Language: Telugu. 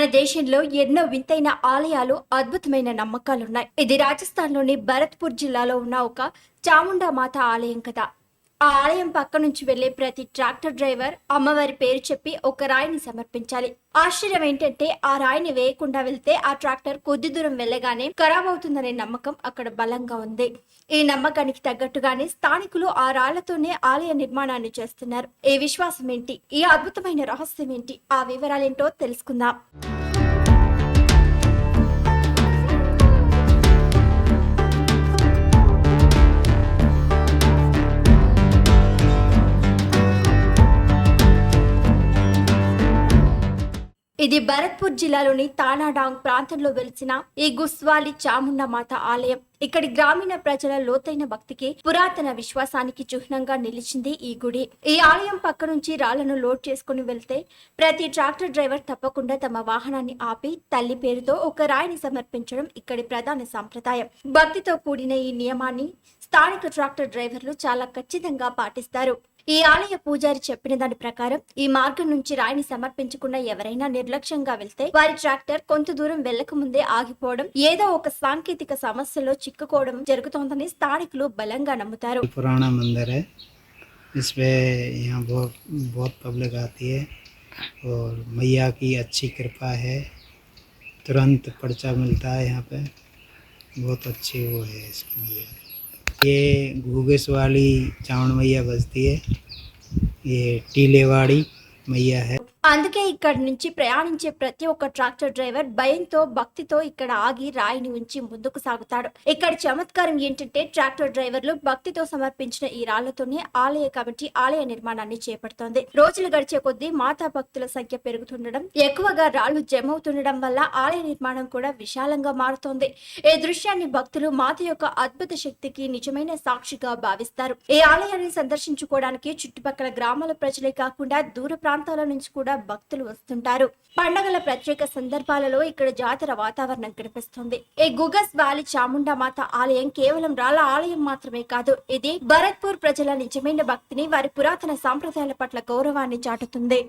మన దేశంలో ఎన్నో వింతైన ఆలయాలు అద్భుతమైన నమ్మకాలున్నాయి. ఇది రాజస్థాన్లోని భరత్పూర్ జిల్లాలో ఉన్న ఒక చాముండా మాత ఆలయం కదా. ఆ ఆలయం పక్క నుంచి వెళ్ళే ప్రతి ట్రాక్టర్ డ్రైవర్ అమ్మవారి పేరు చెప్పి ఒక రాయిని సమర్పించాలి. ఆశ్చర్యం ఏంటంటే ఆ రాయిని వేయకుండా వెళ్తే ఆ ట్రాక్టర్ కొద్ది దూరం వెళ్ళగానే ఖరాబ్ అవుతుందనే నమ్మకం అక్కడ బలంగా ఉంది. ఈ నమ్మకానికి తగ్గట్టుగానే స్థానికులు ఆ రాళ్ళతోనే ఆలయ నిర్మాణాన్ని చేస్తున్నారు. ఈ విశ్వాసం ఏంటి ఈ అద్భుతమైన రహస్యం ఏంటి ఆ వివరాలేంటో తెలుసుకుందాం. ఇది భరత్పూర్ జిల్లాలోని తానాడాంగ్ ప్రాంతంలో వెలిసిన ఈ గుస్వాలి చాముండ మాత ఆలయం. ఇక్కడి గ్రామీణ ప్రజల లోతైన భక్తికి పురాతన విశ్వాసానికి చిహ్నంగా నిలిచింది ఈ గుడి. ఈ ఆలయం పక్క నుంచి రాళ్ళను లోడ్ చేసుకుని వెళ్తే ప్రతి ట్రాక్టర్ డ్రైవర్ తప్పకుండా తమ వాహనాన్ని ఆపి తల్లి పేరుతో ఒక రాయిని సమర్పించడం ఇక్కడి ప్రధాన సాంప్రదాయం. భక్తితో కూడిన ఈ నియమాన్ని స్థానిక ట్రాక్టర్ డ్రైవర్లు చాలా ఖచ్చితంగా పాటిస్తారు. ఈ ఆలయ పూజారి చెప్పిన దాని ప్రకారం ఈ మార్గం నుంచి రాయిని సమర్పించకుండా ఎవరైనా నిర్లక్ష్యంగా వెళ్తే వారి ట్రాక్టర్ కొంత దూరం వెళ్లక ముందే ఆగిపోవడం ఏదో ఒక సాంకేతిక సమస్యలో చిక్కుకోవడం జరుగుతోందని స్థానికులు బలంగా నమ్ముతారు पुराना मंदिर है इस पे यहाँ बहुत बहुत पब्लिक आती है और मैया की अच्छी कृपा है तुरंत पर्चा मिलता है यहाँ पे बहुत अच्छी वो है इसकी मैया ये घूगेस वाली चावण मैया बजती है। ये टीलेवाड़ी मैया है। అందుకే ఇక్కడ నుంచి ప్రయాణించే ప్రతి ఒక్క ట్రాక్టర్ డ్రైవర్ భయంతో భక్తితో ఇక్కడ ఆగి రాయిని ఉంచి ముందుకు సాగుతాడు. ఇక్కడ చమత్కారం ఏంటంటే ట్రాక్టర్ డ్రైవర్లు భక్తితో సమర్పించిన ఈ రాళ్ళతోనే ఆలయ కమిటీ ఆలయ నిర్మాణాన్ని చేపడుతోంది. రోజులు గడిచే కొద్దీ మాతా భక్తుల సంఖ్య పెరుగుతుండడం ఎక్కువగా రాళ్ళు జమవుతుండడం వల్ల ఆలయ నిర్మాణం కూడా విశాలంగా మారుతోంది. ఈ దృశ్యాన్ని భక్తులు మాత యొక్క అద్భుత శక్తికి నిజమైన సాక్షిగా భావిస్తారు. ఈ ఆలయాన్ని సందర్శించుకోవడానికి చుట్టుపక్కల గ్రామాల ప్రజలే కాకుండా దూర ప్రాంతాల నుంచి కూడా కూడా భక్తులు వస్తుంటారు. పండగల ప్రత్యేక సందర్భాలలో ఇక్కడ జాతర వాతావరణం కనిపిస్తుంది. ఈ గుగస్ వ్యాలీ చాముండా మాత ఆలయం కేవలం రాళ్ళ ఆలయం మాత్రమే కాదు ఇది భరత్పూర్ ప్రజల నిజమైన భక్తిని వారి పురాతన సాంప్రదాయాల పట్ల గౌరవాన్ని చాటుతుంది.